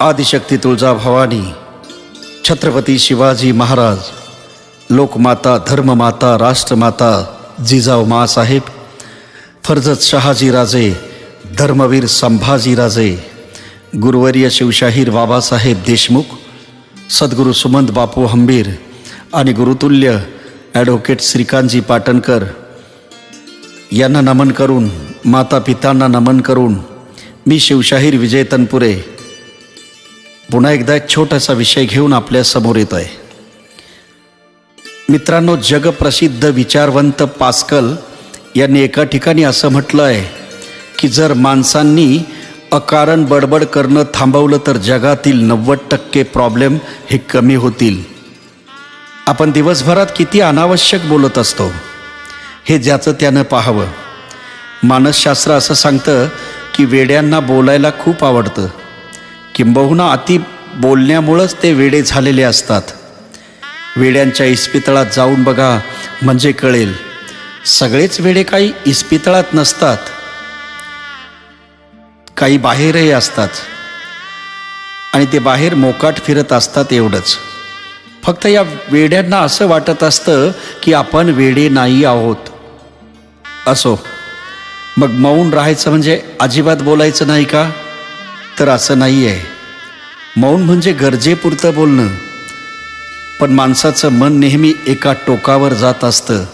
आदिशक्ती तुळजा भवानी छत्रपती शिवाजी महाराज लोकमाता धर्ममाता राष्ट्रमाता जिजाऊ मासाहेब फर्जत शहाजीराजे धर्मवीर संभाजीराजे गुरुवर्य शिवशाहीर बाबासाहेब देशमुख सद्गुरू सुमंत बापू हंबीर आणि गुरुतुल्य ॲडव्होकेट श्रीकांतजी पाटणकर. यांना नमन करून माता पितांना नमन करून मी शिवशाहीर विजय तनपुरे पुन्हा एकदा एक छोटासा विषय घेऊन आपल्यासमोर येत आहे मित्रांनो जगप्रसिद्ध विचारवंत पास्कल यांनी एका ठिकाणी असं म्हटलं आहे की जर माणसांनी अकारण बडबड करणं थांबवलं तर जगातील नव्वद टक्के प्रॉब्लेम हे कमी होतील. आपण दिवसभरात किती अनावश्यक बोलत असतो हे ज्याचं त्यानं पाहावं. मानसशास्त्र असं सांगतं की वेड्यांना बोलायला खूप आवडतं. किंबहुना अति बोलण्यामुळंच ते वेडे झालेले असतात. वेड्यांच्या इस्पितळात जाऊन बघा म्हणजे कळेल. सगळेच वेडे काही इस्पितळात नसतात. काही बाहेरही असतात. आणि ते बाहेर मोकाट फिरत असतात एवढंच. फक्त या वेड्यांना असं वाटत असतं की आपण वेडे नाही आहोत. असो. मग मौन राहायचं म्हणजे अजिबात बोलायचं नाही का? तर असं नाही आहे मौन म्हणजे गरजेपुरतं बोलणं. पण माणसाचं मन नेहमी एका टोकावर जात असतं.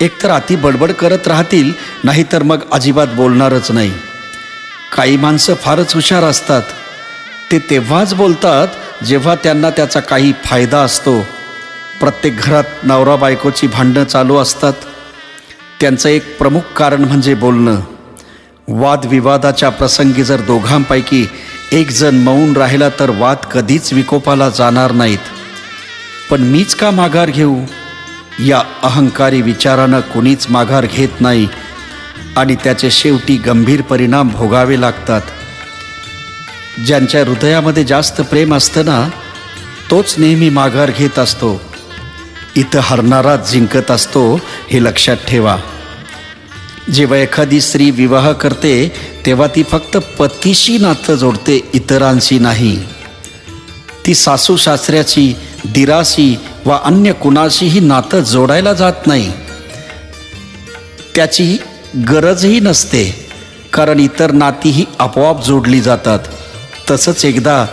एकतर अति बडबड करत राहतील नाहीतर मग अजिबात बोलणारच नाही. काही माणसं फारच हुशार असतात. ते तेव्हाच बोलतात जेव्हा त्यांना त्याचा काही फायदा असतो. प्रत्येक घरात नवरा बायकोची भांडणं चालू असतात. त्यांचं एक प्रमुख कारण म्हणजे बोलणं. वादविवादाच्या प्रसंगी जर दोघांपैकी एक जण मौन राहिला तर वाद कधीच विकोपाला जाणार नाहीत. पण मीच का माघार घेऊ? या अहंकारी विचारानं कुणीच माघार घेत नाही आणि त्याचे शेवटी गंभीर परिणाम भोगावे लागतात. ज्यांच्या हृदयामध्ये जास्त प्रेम असतं ना तोच नेहमी माघार घेत असतो. इथं हरणाराच जिंकत असतो हे लक्षात ठेवा. जेव्हा एखादी स्त्री विवाह करते तेव्हा ती फक्त पतीशी नातं जोडते इतरांशी नाही. ती सासू सासऱ्याची दिराशी वा अन्य कुणाशीही नातं जोडायला जात नाही. त्याची गरजही नसते कारण इतर नातीही आपोआप जोडली जातात. तसंच एकदा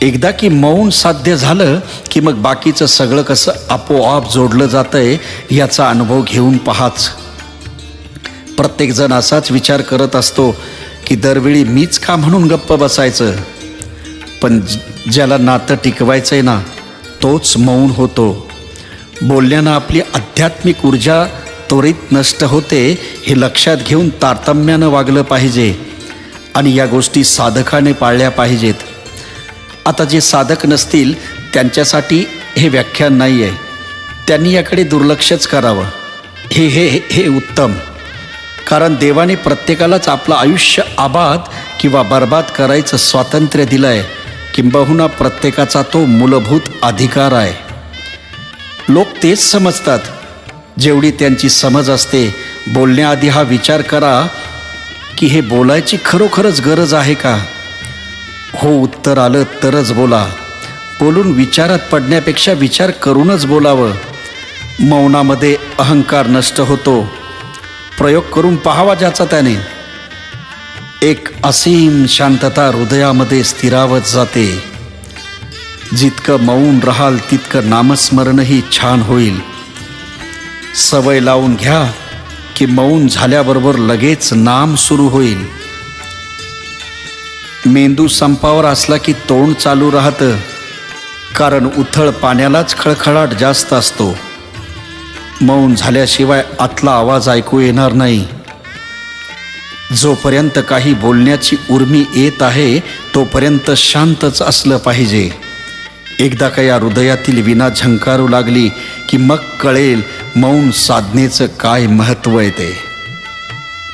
एकदा की मौन साध्य झालं की मग बाकीचं सगळं कसं आपोआप जोडलं जातंय याचा अनुभव घेऊन पहाच. प्रत्येकजण असाच विचार करत असतो की दरवेळी मीच का म्हणून गप्प बसायचं? पण ज्याला नातं टिकवायचं आहे ना तोच मौन होतो. बोलण्यानं आपली आध्यात्मिक ऊर्जा त्वरित नष्ट होते हे लक्षात घेऊन तारतम्यानं वागलं पाहिजे आणि या गोष्टी साधकाने पाळल्या पाहिजेत. आता जे साधक नसतील त्यांच्यासाठी हे व्याख्यान नाही आहे त्यांनी याकडे दुर्लक्षच करावं. हे हे हे- हे उत्तम. कारण देवाने प्रत्येकालाच आपलं आयुष्य आबाद किंवा बर्बाद करायचं स्वातंत्र्य दिलं आहे किंबहुना प्रत्येकाचा तो मूलभूत अधिकार आहे. लोक तेच समजतात. जेवढी त्यांची समज असते बोलण्याआधी हा विचार करा की हे बोलायची खरोखरच गरज आहे का? हो उत्तर आलं तरच बोला. बोलून विचारात पडण्यापेक्षा विचार करूनच बोलावं. मौनामध्ये अहंकार नष्ट होतो. प्रयोग करून पाहावा ज्याचा त्याने. एक असीम शांतता हृदयामध्ये स्थिरावत जाते. जितकं मौन राहाल तितकं नामस्मरणही छान होईल. सवय लावून घ्या की मौन झाल्याबरोबर लगेच नाम सुरू होईल. मेंदू संपावर असला की तोंड चालू राहतं. कारण उथळ पाण्यालाच खळखळाट जास्त असतो. मौन झाल्याशिवाय आतला आवाज ऐकू येणार नाही. जोपर्यंत काही बोलण्याची उर्मी येत आहे तोपर्यंत शांतच असलं पाहिजे. एकदा का या हृदयातील विना झंकारू लागली की मग कळेल मौन साधनेचं काय महत्त्व आहे ते.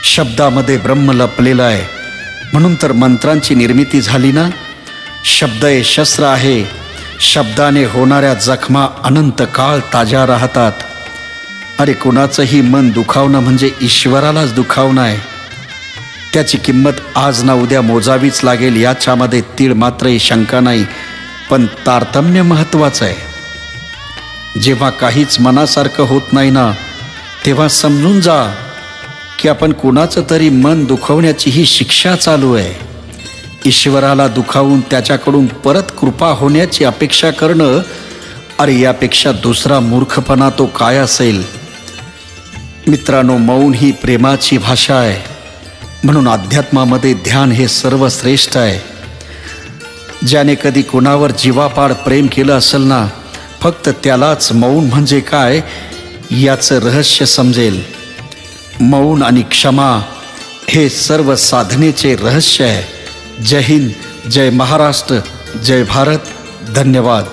शब्दामध्ये ब्रह्म लपलेलं आहे. म्हणून तर मंत्रांची निर्मिती झाली ना? शब्द हे शस्त्र आहे. शब्दाने होणाऱ्या जखमा अनंत काळ ताज्या राहतात. अरे कुणाचंही मन दुखावणं म्हणजे ईश्वरालाच दुखावणं आहे. त्याची किंमत आज ना उद्या मोजावीच लागेल याच्यामध्ये तीळ मात्रही शंका नाही पण तारतम्य महत्त्वाचं आहे. जेव्हा काहीच मनासारखं होत नाही ना तेव्हा समजून जा की आपण कुणाचं तरी मन दुखवण्याची ही शिक्षा चालू आहे. ईश्वराला दुखावून त्याच्याकडून परत कृपा होण्याची अपेक्षा करणं अरे यापेक्षा दुसरा मूर्खपणा तो काय असेल? मित्रांनो मौन ही प्रेमाची भाषा आहे. म्हणून अध्यात्मामध्ये ध्यान हे सर्वश्रेष्ठ आहे. ज्याने कधी कुणावर जीवापाड प्रेम केलं असेल ना फक्त त्यालाच मौन म्हणजे काय याचं रहस्य समजेल. मौन आणि क्षमा हे सर्व साधनेचे रहस्य आहे. जय हिंद जय महाराष्ट्र जय भारत. धन्यवाद.